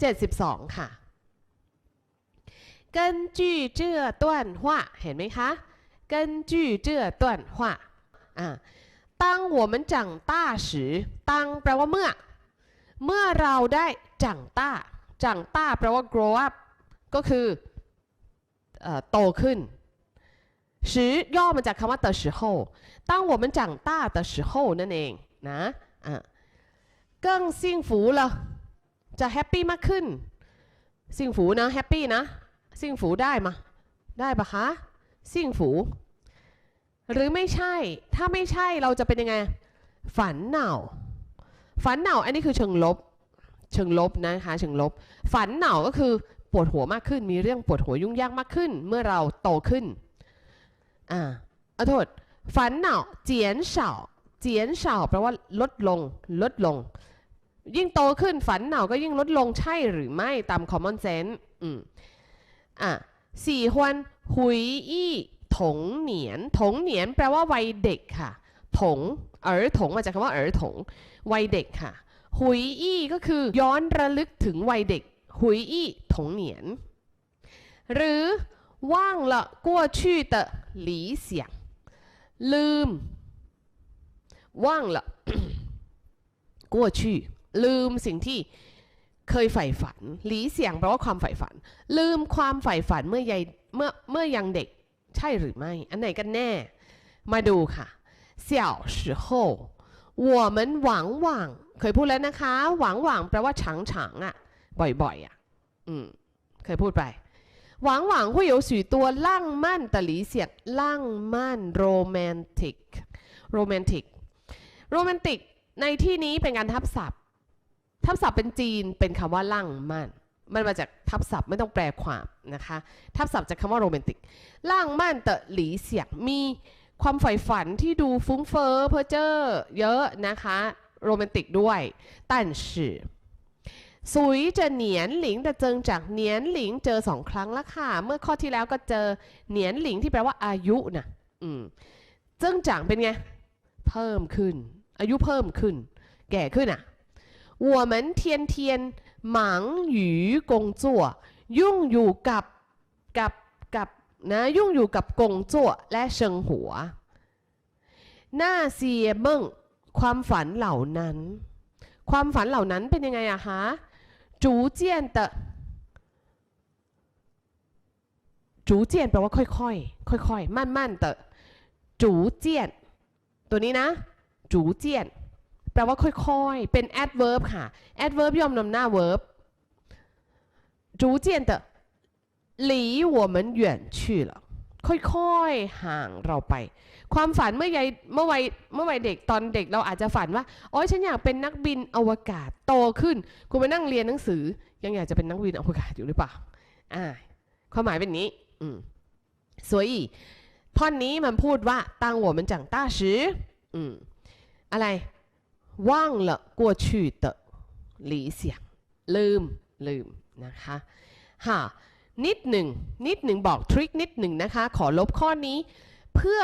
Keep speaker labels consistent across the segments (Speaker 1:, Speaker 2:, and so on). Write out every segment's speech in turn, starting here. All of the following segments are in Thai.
Speaker 1: 72 ค่ะ根据这段话เห็นไหมคะ根据这段话อ่า当我们长大时当แปลว่าเมื่อ เมื่อเราได้จังต้า จังต้าแปลว่า grow up ก็คือเอ่อโตขึ้น时ย่อมาจากคำว่า的时候当我们长大的时候นั่นเองนะอ่ะ更幸福了 จะแฮปปี้มากขึ้นสิ่งฝูนะแฮปปี้นะสิ่งฝูได้มา ได้ปะคะสิ่งฝู หรือไม่ใช่ ถ้าไม่ใช่เราจะเป็นยังไง ฝันเหน่า ฝันเหน่าอันนี้คือเชิงลบ เชิงลบนะคะเชิงลบ ฝันเหน่าก็คือปวดหัวมากขึ้น มีเรื่องปวดหัวยุ่งยากมากขึ้น เมื่อเราโตขึ้น อ่าอาโทษฝันเหน่าเจียนเฉาเจียนเฉาแปลว่าลดลง ลดลง ยิ่งโตขึ้นฝันเหน่าก็ยิ่งลดลงใช่หรือไม่ตาม common sense อืมอะสี่ฮวนหุยอี้ถงเหนียนถงเหนียนแปลว่าวัยเด็กค่ะถงเอ๋อถงมาจากคำว่าเอ๋อถงวัยเด็กค่ะ หุยอี้ก็คือย้อนระลึกถึงวัยเด็ก หุยอี้ถงเหนียน หรือว่างละกัวชื่อเตะหลีเสียง ลืม ว่างละกัวชื่อ ลืมสิ่งที่เคยใฝ่ฝันหลีเสียงแปลว่าความใฝ่ฝัน ลืมความใฝ่ฝันเมื่อยังเมื่อเมื่อยังเด็ก ใช่หรือไม่ อันไหนกันแน่ มาดูค่ะ小时候我们หวังหวังเคยพูดแล้วนะคะ หวังหวังแปลว่าฉางฉางๆอ่ะ บ่อยๆอ่ะ อืม เคยพูดไป หวังหวัง会有许多浪漫的理想浪漫 romantic romantic romantic ในที่นี้เป็นการทับศัพท์ ทับศัพท์เป็นจีนเป็นคำว่าลั่งมั่น มันมาจากทับศัพท์ไม่ต้องแปลความนะคะ ทับศัพท์จากคาว่าโรแมนติกลั่งมั่นเตะหลีเสียงมีความใฝ่ฝันที่ดูฟุ้งเฟ้อเพ้อเจ้อเยอะนะคะโรแมนติกด้วยแต่สื่อสุยจะเหนียนหลิงแต่เจิงจากเหนียนหลิงเจอสองครั้งละค่ะ เมื่อข้อที่แล้วก็เจอเหนียนหลิงที่แปลว่าอายุนะอืมเจิงจางเป็นไง เพิ่มขึ้น อายุเพิ่มขึ้น แก่ขึ้นอะ 我们天天忙于工作ยุ่งอยู่กับกับกับนะยุ่งอยู่กับกงจั่วและเชิงหัวหน้าเสียเบิ้งความฝันเหล่านั้น ความฝันเหล่านั้นเป็นยังไงอะคะ逐渐的逐渐แปลว่าค่อยๆ ค่อยๆ 慢慢的逐渐ตัวนี้นะ逐渐 แปลว่าค่อยๆ เป็น adverb ค่ะ adverb ย่อมนำหน้า verb 逐渐的离我们远去了ค่อยๆ ห่างเราไป ความฝันเมื่อใยเมื่อวัยเมื่อวัยเด็กตอนเด็กเราอาจจะฝันว่าโอ้ยฉันอยากเป็นนักบินอวกาศโตขึ้นคุณไปนั่งเรียนหนังสือ ยังอยากจะเป็นนักบินอวกาศอยู่หรือเปล่าอ่าความหมายเป็นอย่างนี้อืม所以ท่อนนี้มันพูดว่า当我们长大时อืมอะไร ว่างละกัวชื่เตะหลีเสียงลืมลืมนะคะค่ะนิดหนึ่งนิดหนึ่งบอกทริคนิดหนึ่งนะคะ ขอลบข้อนี้ เพื่อ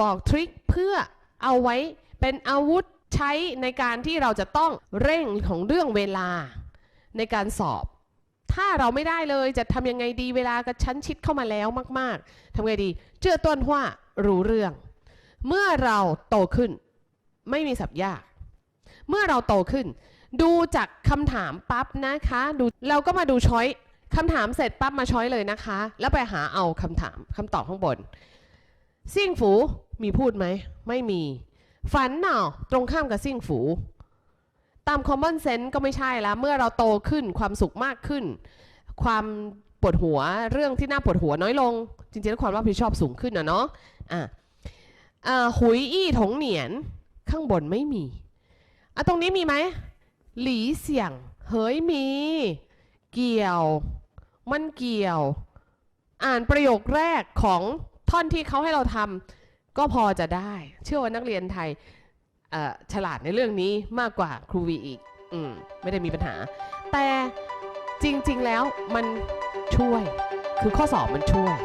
Speaker 1: บอกทริคเพื่อเอาไว้เป็นอาวุธใช้ในการที่เราจะต้องเร่งของเรื่องเวลาในการสอบ ถ้าเราไม่ได้เลยจะทำยังไงดีเวลากระชั้นชิดเข้ามาแล้วมาก ๆทำไงดี เจือต้นว่ารู้เรื่อง เมื่อเราโตขึ้นไม่มีสับยาก เมื่อเราโตขึ้น ดูจากคำถามปั๊บนะคะดูเราก็มาดูช้อยคำถามเสร็จปั๊บมาช้อยเลยนะคะ แล้วไปหาเอาคำถามคำตอบข้างบนซิ่งฝูมีพูดไหม ไม่มี ฝันหน่าตรงข้ามกับซิ่งฝู ตาม common sense ก็ไม่ใช่แล้ว เมื่อเราโตขึ้นความสุขมากขึ้น ความปวดหัวเรื่องที่น่าปวดหัวน้อยลง จริงๆแล้วความรับผิดชอบสูงขึ้นนะเนาะอะอ่าหุยอี้ถงเหนียนข้างบนไม่มี อะตรงนี้มีไหมหลีเสี่ยง เฮ้ยมี เกี่ยว มันเกี่ยว อ่านประโยคแรกของท่อนที่เขาให้เราทำก็พอจะได้ เชื่อว่านักเรียนไทยฉลาดในเรื่องนี้มากกว่าครูวีอีก อืม ไม่ได้มีปัญหา แต่จริง ๆ แล้วมันช่วย คือข้อสอบมันช่วย